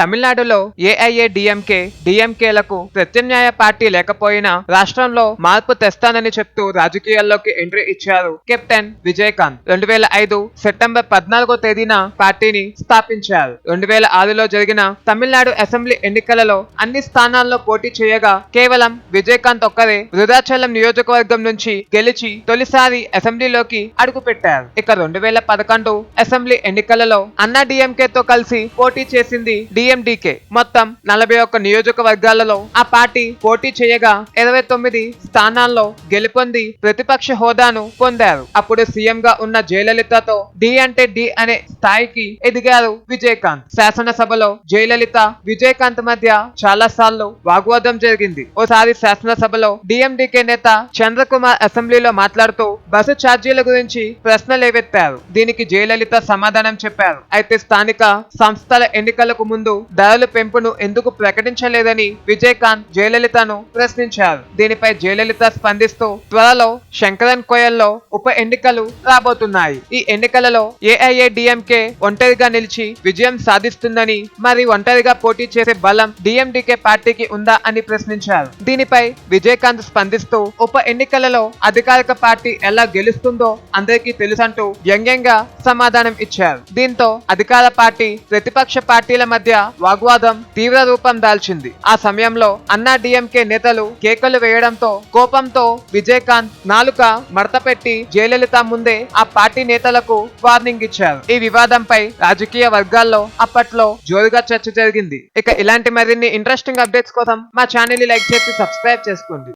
తమిళనాడులో AIA DMK డిఎంకేలకు ప్రత్యామ్నాయ party లేకపోయినా రాష్ట్రంలో మార్పు తెస్తానని చెప్తూ రాజకీయాల్లోకి ఎంట్రీ ఇచ్చారు కెప్టెన్ విజయకాంత్. రెండు వేల ఐదు సెప్టెంబర్ పద్నాలుగో తేదీన పార్టీని స్థాపించారు. రెండు వేల ఆరులో జరిగిన తమిళనాడు అసెంబ్లీ ఎన్నికలలో అన్ని స్థానాల్లో పోటీ చేయగా కేవలం విజయకాంత్ ఒక్కరే వృధాచలం నియోజకవర్గం నుంచి గెలిచి తొలిసారి అసెంబ్లీలోకి అడుగుపెట్టారు. ఇక రెండు వేల పదకొండు అసెంబ్లీ ఎన్నికలలో అన్నా డిఎంకే తో కలిసి పోటీ చేసింది డిఎండికే మొత్తం నలభై ఒక్క నియోజకవర్గాలలో ఆ పార్టీ పోటీ చేయగా ఇరవై తొమ్మిది స్థానాల్లో గెలుపొంది ప్రతిపక్ష హోదాను పొందారు. అప్పుడు సీఎం గా ఉన్న జయలలితతో డి అంటే డి అనే స్థాయికి ఎదిగారు విజయకాంత్. శాసనసభలో జయలలిత విజయకాంత్ మధ్య చాలా సార్లు వాగ్వాదం జరిగింది. ఓసారి శాసనసభలో డిఎండికే నేత చంద్రకుమార్ అసెంబ్లీలో మాట్లాడుతూ బస్సు ఛార్జీల గురించి ప్రశ్నలేవెత్తారు దీనికి జయలలిత సమాధానం చెప్పారు. అయితే స్థానిక సంస్థల ఎన్నికలకు ముందు ధరల పెంపును ఎందుకు ప్రకటించలేదని విజయకాంత్ జయలలితను ప్రశ్నించారు. దీనిపై జయలలిత స్పందిస్తూ త్వరలో శంకరన్ కోయల్లో ఉప ఎన్నికలు రాబోతున్నాయి. ఈ ఎన్నికలలో ఏఐఏడిఎంకే ఒంటరిగా నిలిచి విజయం సాధిస్తుందని మరి ఒంటరిగా పోటీ చేసే బలం డిఎండికే పార్టీకి ఉందా అని ప్రశ్నించారు. దీనిపై విజయకాంత్ స్పందిస్తూ ఉప ఎన్నికలలో అధికారిక పార్టీ ఎలా గెలుస్తుందో అందరికీ తెలుసంటూ వ్యంగ్యంగా సమాధానం ఇచ్చారు. దీంతో అధికార పార్టీ ప్రతిపక్ష పార్టీల మధ్య వాగ్వాదం తీవ్ర రూపం దాల్చింది. ఆ సమయంలో అన్నా డిఎంకే నేతలు కేకలు వేయడంతో కోపంతో విజయకాంత్ నాలుక మడతపెట్టి జయలలిత ముందే ఆ పార్టీ నేతలకు వార్నింగ్ ఇచ్చారు. ఈ వివాదంపై రాజకీయ వర్గాల్లో అప్పట్లో జోరుగా చర్చ జరిగింది. ఇక ఇలాంటి మరిన్ని ఇంట్రెస్టింగ్ అప్డేట్స్ కోసం మా ఛానల్ని లైక్ చేసి సబ్స్క్రైబ్ చేసుకోండి.